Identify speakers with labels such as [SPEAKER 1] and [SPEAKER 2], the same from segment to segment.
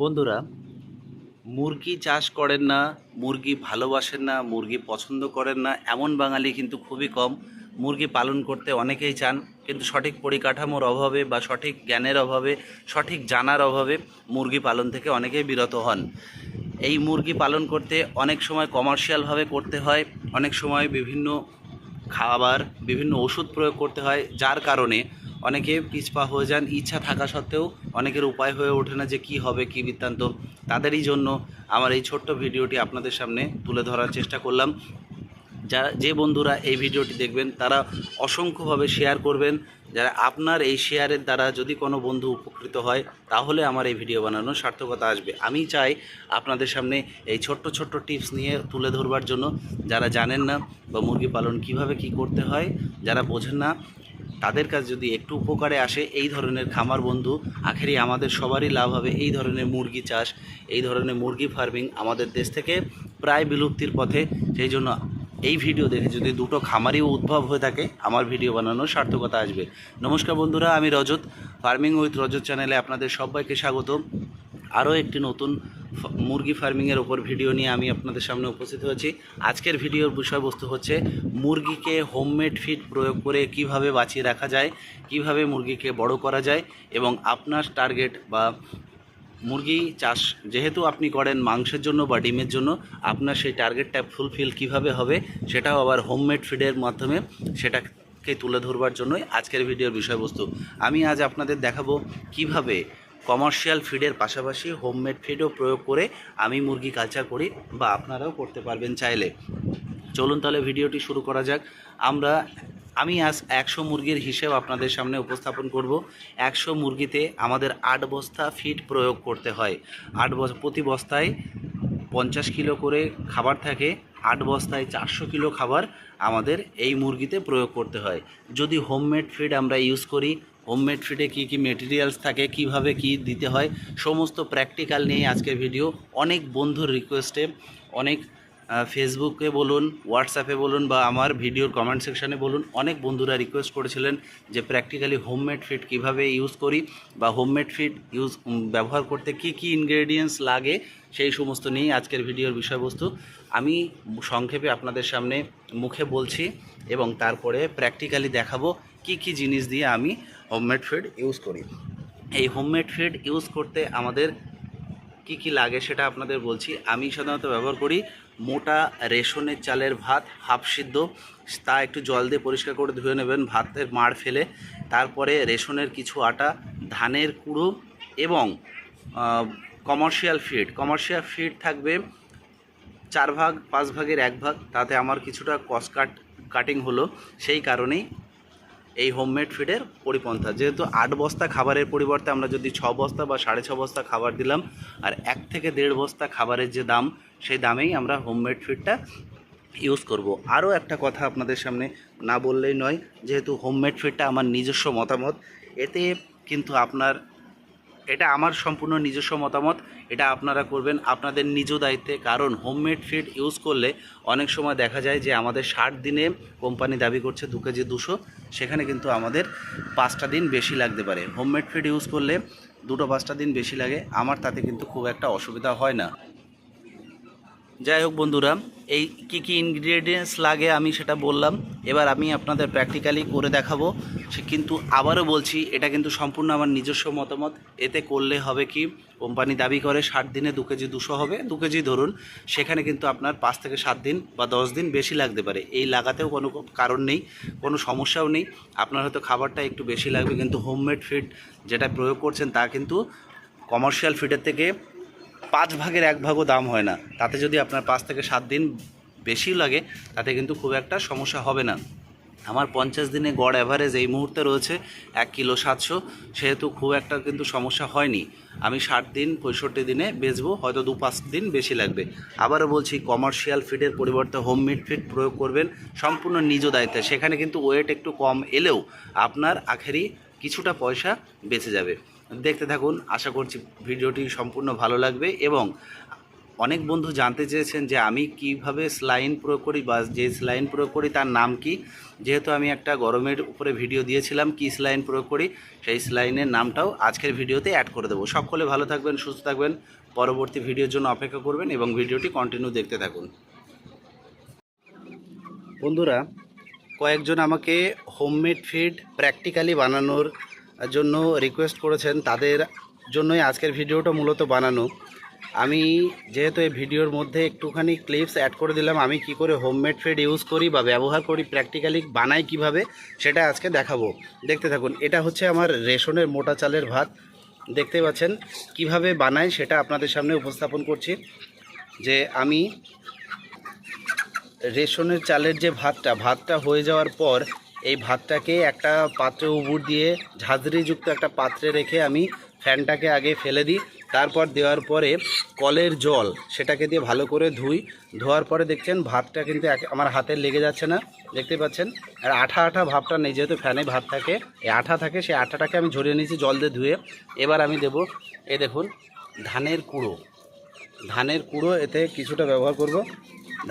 [SPEAKER 1] বন্ধুরা, মুরগি চাষ করেন না, মুরগি ভালোবাসেন না, মুরগি পছন্দ করেন না, এমন বাঙালি কিন্তু খুবই কম। মুরগি পালন করতে অনেকেই চান, কিন্তু সঠিক পরিকাঠামোর অভাবে বা সঠিক জ্ঞানের অভাবে, সঠিক জানার অভাবে মুরগি পালন থেকে অনেকেই বিরত হন। এই মুরগি পালন করতে অনেক সময় কমার্শিয়ালভাবে করতে হয়, অনেক সময় বিভিন্ন খাবার, বিভিন্ন ওষুধ প্রয়োগ করতে হয়, যার কারণে অনেকে পিছপা হয়ে যান, ইচ্ছা থাকা সত্ত্বেও অনেকের উপায় হয়ে ওঠে না যে কি হবে, কি বৃত্তান্ত। তাদেরই জন্য আমার এই ছোট্ট ভিডিওটি আপনাদের সামনে তুলে ধরার চেষ্টা করলাম। যারা যে বন্ধুরা এই ভিডিওটি দেখবেন, তারা অসংখ্যভাবে শেয়ার করবেন। যারা আপনার এই শেয়ারের দ্বারা যদি কোনো বন্ধু উপকৃত হয়, তাহলে আমার এই ভিডিও বানানোর সার্থকতা আসবে। আমি চাই আপনাদের সামনে এই ছোট্ট ছোট্ট টিপস নিয়ে তুলে ধরবার জন্য। যারা জানেন না বা মুরগি পালন কীভাবে কি করতে হয়, যারা বোঝেন না তাদের কাছে যদি একটু উপকারে আসে, এই ধরনের খামার বন্ধু, আখেরি আমাদের সবারই লাভ হবে। এই ধরনের মুরগি চাষ, এই ধরনের মুরগি ফার্মিং আমাদের দেশ থেকে প্রায় বিলুপ্তির পথে। সেই জন্য এই ভিডিও দেখে যদি দুটো খামারিও উদ্ভব হয়ে থাকে, আমার ভিডিও বানানোর সার্থকতা আসবে। নমস্কার বন্ধুরা, আমি রজত। ফার্মিং উইথ রজত চ্যানেলে আপনাদের সবাইকে স্বাগত আরও একটি নতুন মুরগি ফার্মিংয়ের ওপর ভিডিও নিয়ে আমি আপনাদের সামনে উপস্থিত হয়েছি। আজকের ভিডিওর বিষয়বস্তু হচ্ছে মুরগিকে হোমমেড ফিড প্রয়োগ করে কীভাবে বাঁচিয়ে রাখা যায়, কীভাবে মুরগিকে বড় করা যায় এবং আপনার টার্গেট বা মুরগি চাষ যেহেতু আপনি করেন মাংসের জন্য বা ডিমের জন্য, আপনার সেই টার্গেটটা ফুলফিল কীভাবে হবে সেটাও আবার হোমমেড ফিডের মাধ্যমে সেটাকে তুলে ধরবার জন্যই আজকের ভিডিওর বিষয়বস্তু। আমি আজ আপনাদের দেখাবো কীভাবে কমার্শিয়াল ফিডের পাশাপাশি হোমমেড ফিডও প্রয়োগ করে আমি মুরগি কালচার করি বা আপনারাও করতে পারবেন চাইলে। চলুন তাহলে ভিডিওটি শুরু করা যাক। আমরা, আমি আজ একশো মুরগির হিসেব আপনাদের সামনে উপস্থাপন করব। একশো মুরগিতে আমাদের আট বস্তা ফিড প্রয়োগ করতে হয়। আট প্রতি বস্তায় পঞ্চাশ কিলো করে খাবার থাকে। আট বস্তায় চারশো কিলো খাবার আমাদের এই মুরগিতে প্রয়োগ করতে হয়। যদি হোমমেড ফিড আমরা ইউজ করি হোমমেড ফিডে কী কী মেটেরিয়ালস থাকে, কীভাবে কি দিতে হয়, সমস্ত প্র্যাকটিক্যাল নিয়ে আজকের ভিডিও অনেক বন্ধুর রিকোয়েস্টে অনেক ফেসবুকে বলুন হোয়াটসঅ্যাপে বলুন বা আমার ভিডিওর কমেন্ট সেকশানে বলুন, অনেক বন্ধুরা রিকোয়েস্ট করেছিলেন যে প্র্যাকটিক্যালি হোমমেড ফিড কীভাবে ইউজ করি বা হোমমেড ফিড ইউজ ব্যবহার করতে কি কি ইনগ্রেডিয়েন্টস লাগে, সেই সমস্ত নিয়েই আজকের ভিডিওর বিষয়বস্তু। আমি সংক্ষেপে আপনাদের সামনে মুখে বলছি এবং তারপরে প্র্যাকটিক্যালি দেখাবো কি কি জিনিস দিয়ে আমি হোমমেড ফিড ইউজ করি। এই হোমমেড ফিড ইউজ করতে আমাদের কি কি লাগে সেটা আপনাদের বলছি। আমি সাধারণত ব্যবহার করি মোটা রেশনের চালের ভাত, হাফ সিদ্ধ, তা একটু জল দিয়ে পরিষ্কার করে ধুয়ে নেবেন, ভাতের মাড় ফেলে। তারপরে রেশনের কিছু আটা, ধানের কুড়ো এবং কমার্শিয়াল ফিড কমার্শিয়াল ফিড থাকবে চার ভাগ, পাঁচ ভাগের এক ভাগ। তাতে আমার কিছুটা কস্ট কাট কাটিং হলো। সেই কারণেই এই হোমমেড ফিডের পরিপন্থা। যেহেতু আট বস্তা খাবারের পরিবর্তে আমরা যদি ছ বস্তা বা সাড়ে ছ বস্তা খাবার দিলাম, আর এক থেকে দেড় বস্তা খাবারের যে দাম, সেই দামেই আমরা হোমমেড ফিডটা ইউজ করব। আরও একটা কথা আপনাদের সামনে না বললেই নয়, যেহেতু হোমমেড ফিডটা আমার নিজস্ব মতামত, এতে কিন্তু আপনার এটা আমার সম্পূর্ণ নিজস্ব মতামত, এটা আপনারা করবেন আপনাদের নিজ দায়িত্বে। কারণ হোমমেড ফিড ইউজ করলে অনেক সময় দেখা যায় যে আমাদের ষাট দিনে কোম্পানি দাবি করছে দু কেজি দুশো, সেখানে কিন্তু আমাদের পাঁচটা দিন বেশি লাগতে পারে। হোমমেড ফিড ইউজ করলে দুটো পাঁচটা দিন বেশি লাগে, আমার তাতে কিন্তু খুব একটা অসুবিধা হয় না। যাই হোক বন্ধুরা, এই কি কি ইনগ্রিডিয়েন্টস লাগে আমি সেটা বললাম। এবার আমি আপনাদের প্র্যাকটিক্যালি করে দেখাবো। সে কিন্তু আবারও বলছি, এটা কিন্তু সম্পূর্ণ আমার নিজস্ব মতামত। এতে করলে হবে কি, কোম্পানি দাবি করে ষাট দিনে দু কেজি দুশো হবে, দু কেজি ধরুন। সেখানে কিন্তু আপনার পাঁচ থেকে সাত দিন বা দশ দিন বেশি লাগতে পারে। এই লাগাতেও কোনো কারণ নেই, কোনো সমস্যাও নেই। আপনার হয়তো খাবারটা একটু বেশি লাগবে, কিন্তু হোমমেড ফিড যেটা প্রয়োগ করছেন তা কিন্তু কমার্শিয়াল ফিডের থেকে পাঁচ ভাগের এক ভাগও দাম হয় না। তাতে যদি আপনার পাঁচ থেকে সাত দিন বেশি লাগে, তাতে কিন্তু খুব একটা সমস্যা হবে না। আমার পঞ্চাশ দিনে গড় অ্যাভারেজ এই মুহূর্তে রয়েছে এক কিলো সাতশো। সেহেতু খুব একটা কিন্তু সমস্যা হয়নি। আমি ষাট দিন, পঁয়ষট্টি দিনে বেচবো, হয়তো দু পাঁচ দিন বেশি লাগবে। আবারও বলছি কমার্শিয়াল ফিডের পরিবর্তে হোমমেড ফিড প্রয়োগ করবেন, সম্পূর্ণ নিজ দায়িত্বে। সেখানে কিন্তু ওয়েট একটু কম এলেও আপনার আখেরি কিছুটা পয়সা বেঁচে যাবে। দেখতে থাকুন। আশা করছি ভিডিওটি সম্পূর্ণ ভালো লাগবে এবং অনেক বন্ধু জানতে চেয়েছেন যে আমি কীভাবে স্লাইন প্রয়োগ করি বা যে স্লাইন প্রয়োগ করি তার নাম কি। যেহেতু আমি একটা গরমের উপরে ভিডিও দিয়েছিলাম কি স্লাইন প্রয়োগ করি, সেই স্লাইনের নামটাও আজকের ভিডিওতে অ্যাড করে দেবো। সকলে ভালো থাকবেন, সুস্থ থাকবেন। পরবর্তী ভিডিওর জন্য অপেক্ষা করবেন এবং ভিডিওটি কন্টিনিউ দেখতে থাকুন। বন্ধুরা, কয়েকজন আমাকে হোমমেড ফিড প্র্যাকটিক্যালি বানানোর জন্য রিকোয়েস্ট করেছেন, তাদের জন্যই আজকের ভিডিওটা মূলত বানানো। আমি যেহেতু এই ভিডিওর মধ্যে একটুখানি ক্লিপস অ্যাড করে দিলাম, আমি কি করে হোমমেড ফিড ইউজ করি বা ব্যবহার করি প্র্যাকটিক্যালি বানাই কীভাবে, সেটা আজকে দেখাবো। দেখতে থাকুন, এটা হচ্ছে আমার রেশনের মোটা চালের ভাত। দেখতে পাচ্ছেন কীভাবে বানাই, সেটা আপনাদের সামনে উপস্থাপন করছি। যে আমি রেশনের চালের যে ভাতটা ভাতটা হয়ে যাওয়ার পর এই ভাতটাকে একটা পাত্রে উবুর দিয়ে ঝাঁঝরিযুক্ত একটা পাত্রে রেখে আমি ফ্যানটাকে আগে ফেলে দিই, তারপর দেওয়ার পরে কলের জল সেটাকে দিয়ে ভালো করে ধুই। ধোয়ার পরে দেখছেন ভাতটা কিন্তু আমার হাতে লেগে যাচ্ছে না, দেখতে পাচ্ছেন? আর আঠা আঠা ভাবটা নেই, যেহেতু ফ্যানে ভাত থাকে, এই আঠা থাকে সেই আঠাটাকে আমি ঝরিয়ে নিয়েছি জল দিয়ে ধুয়ে। এবার আমি দেব এ দেখুন, ধানের কুড়ো। ধানের কুড়ো এতে কিছুটা ব্যবহার করব।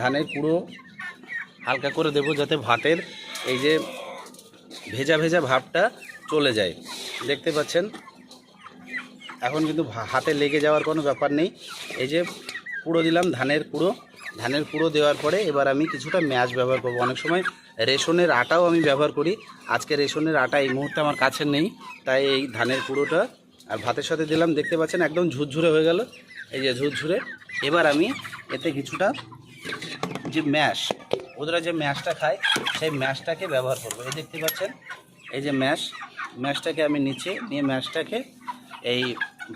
[SPEAKER 1] ধানের কুড়ো হালকা করে দেবো যাতে ভাতের এই যে ভেজা ভেজা ভাবটা চলে যায়। দেখতে পাচ্ছেন? এখন কিন্তু হাতে লেগে যাওয়ার কোনো ব্যাপার নেই। এই যে কুড়ো দিলাম ধানের কুড়ো ধানের কুড়ো দেওয়ার পরে এবার আমি কিছুটা ম্যাচ ব্যবহার করব। অনেক সময় রেশনের আটাও আমি ব্যবহার করি। আজকে রেশনের আটা এই মুহূর্তে আমার কাছে নেই। তাই এই ধানের কুড়োটা আর ভাতের সাথে দিলাম। দেখতে পাচ্ছেন একদম ঝুরঝুরে হয়ে গেল। এই যে ঝুরঝুরে। এবার আমি এতে কিছুটা যে ম্যাশ, ওদের যে ম্যাশটা খায় সেই ম্যাশটাকে ব্যবহার করব। এই দেখতে পাচ্ছেন? এই যে ম্যাশ, ম্যাশটাকে আমি নিচে নিয়ে ম্যাশটাকে এই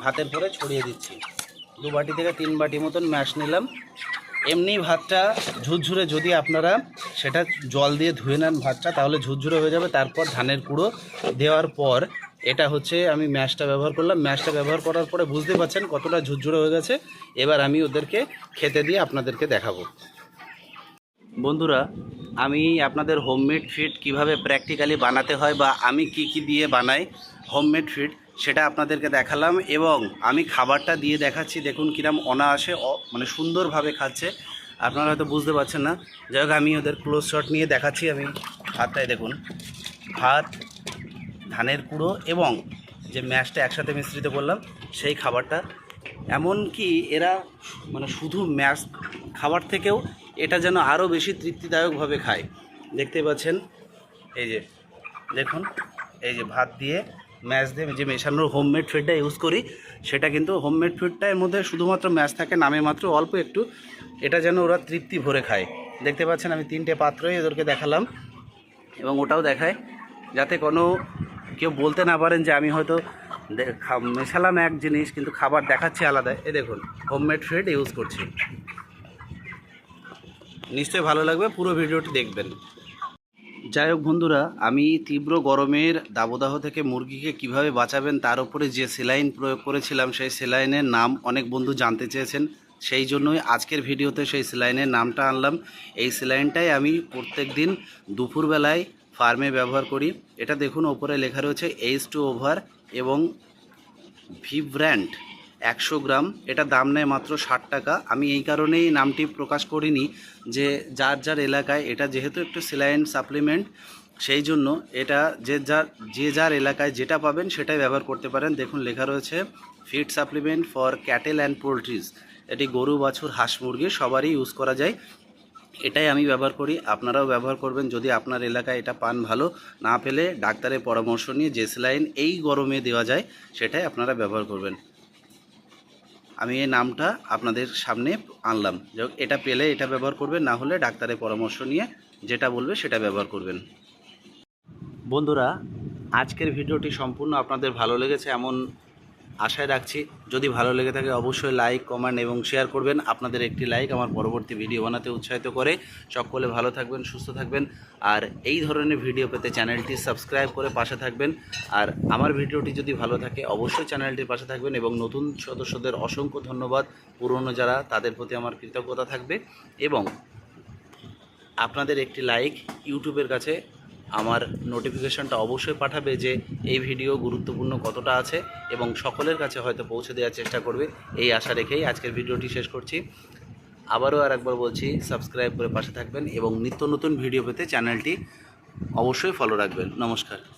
[SPEAKER 1] ভাতের পরে ছড়িয়ে দিচ্ছি। দু বাটি থেকে তিন বাটি মতন ম্যাশ নিলাম। এমনি ভাতটা ঝুরঝুরে যদি আপনারা সেটা জল দিয়ে ধুয়ে নেন ভাতটা, তাহলে ঝুরঝুরে হয়ে যাবে। তারপর ধানের কুড়ো দেওয়ার পর এটা হচ্ছে আমি ম্যাশটা ব্যবহার করলাম। ম্যাশটা ব্যবহার করার পরে বুঝতে পারছেন কতটা ঝুরঝুরে হয়ে গেছে। এবার আমি ওদেরকে খেতে দিয়ে আপনাদেরকে দেখাবো। বন্ধুরা, আমি আপনাদের হোমমেড ফিড কীভাবে প্র্যাকটিক্যালি বানাতে হয় বা আমি কি কি দিয়ে বানাই হোমমেড ফিড সেটা আপনাদেরকে দেখালাম এবং আমি খাবারটা দিয়ে দেখাচ্ছি। দেখুন কিরম অনায়াসে মানে সুন্দরভাবে খাচ্ছে। আপনারা হয়তো বুঝতে পারছেন না। যাই হোক, আমি ওদের ক্লোজ শট নিয়ে দেখাচ্ছি। আমি ভাতটাই দেখুন। ভাত ধানের কুড়ো এবং যে ম্যাশটা একসাথে মিশ্রিত করলাম, সেই খাবারটা। এমনকি এরা মানে শুধু ম্যাশ খাবার থেকেও এটা যেন আরও বেশি তৃপ্তিদায়কভাবে খায়। দেখতে পাচ্ছেন? এই যে, দেখুন, এই যে ভাত দিয়ে ম্যাশ দিয়ে যে মেশানোর হোমমেড ফিডটা ইউজ করি, সেটা কিন্তু হোমমেড ফিডটা এর মধ্যে শুধুমাত্র ম্যাশ থাকে, নামে মাত্র অল্প একটু। এটা যেন ওরা তৃপ্তি ভরে খায়। দেখতে পাচ্ছেন, আমি তিনটে পাত্রই এদেরকে দেখালাম। এবং ওটাও দেখায়, যাতে কোনো কেউ বলতে না পারেন যে আমি হয়তো মেশালাম এক জিনিস, কিন্তু খাবার দেখাচ্ছি আলাদা। এ দেখুন হোমমেড ফিড ইউজ করছি। নিশ্চয়ই ভালো লাগবে, পুরো ভিডিওটি দেখবেন। যাই হোক বন্ধুরা, আমি তীব্র গরমের দাবদাহ থেকে মুরগিকে কীভাবে বাঁচাবেন তার উপরে যে সেলাইন প্রয়োগ করেছিলাম, সেই সেলাইনের নাম অনেক বন্ধু জানতে চেয়েছেন। সেই জন্যই আজকের ভিডিওতে সেই সেলাইনের নামটা আনলাম। এই সেলাইনটাই আমি প্রত্যেক দিন দুপুরবেলায় ফার্মে ব্যবহার করি। এটা দেখুন, ওপরে লেখা রয়েছে এইচ টু ওভার এবং ভিব্র্যান্ড একশো গ্রাম। এটা দাম নেয় মাত্র ষাট টাকা। আমি এই কারণেই নামটি প্রকাশ করিনি যে যার যার এলাকায় এটা যেহেতু একটু সেলাইন সাপ্লিমেন্ট, সেই জন্য এটা যে যার যে যার এলাকায় যেটা পাবেন সেটাই ব্যবহার করতে পারেন। দেখুন, লেখা রয়েছে, feed supplement for cattle and poultries. এটি গরু, বাছুর, হাঁস, মুরগি সবারই ইউজ করা যায়। এটাই আমি ব্যবহার করি। আপনারাও ব্যবহার করবেন যদি আপনার এলাকায় এটা পান ভালো। না পেলে ডাক্তারের পরামর্শ নিয়ে যে সেলাইন এই গরমে দেওয়া যায়, সেটাই আপনারা ব্যবহার করবেন। আমি এই নামটা আপনাদের সামনে আনলাম। যাই এটা পেলে এটা ব্যবহার করবেন, না হলে ডাক্তারের পরামর্শ নিয়ে যেটা বলবে সেটা ব্যবহার করবেন। বন্ধুরা, আজকের ভিডিওটি সম্পূর্ণ আপনাদের ভালো লেগেছে, এমন আশায় রাখছি। যদি ভালো লেগে থাকে অবশ্যই লাইক কমেন্ট এবং শেয়ার করবেন। আপনাদের একটি লাইক আমার পরবর্তী ভিডিও বানাতে উৎসাহিত করে। সকলে ভালো থাকবেন, সুস্থ থাকবেন। আর এই ধরনের ভিডিও পেতে চ্যানেলটি সাবস্ক্রাইব করে পাশে থাকবেন। আর আমার ভিডিওটি যদি ভালো থাকে অবশ্যই চ্যানেলটির পাশে থাকবেন এবং নতুন সদস্যদের অসংখ্য ধন্যবাদ। পুরনো যারা, তাদের প্রতি আমার কৃতজ্ঞতা থাকবে। এবং আপনাদের একটি লাইক ইউটিউবের কাছে আমার নোটিফিকেশনটা অবশ্যই পাঠাবে যে এই ভিডিও গুরুত্বপূর্ণ কতটা আছে এবং সকলের কাছে হয়তো পৌঁছে দেওয়ার চেষ্টা করবে। এই আশা রেখেই আজকের ভিডিওটি শেষ করছি। আবারও আর একবার বলছি সাবস্ক্রাইব করে পাশে থাকবেন এবং নিত্য নতুন ভিডিও পেতে চ্যানেলটি অবশ্যই ফলো রাখবেন। নমস্কার।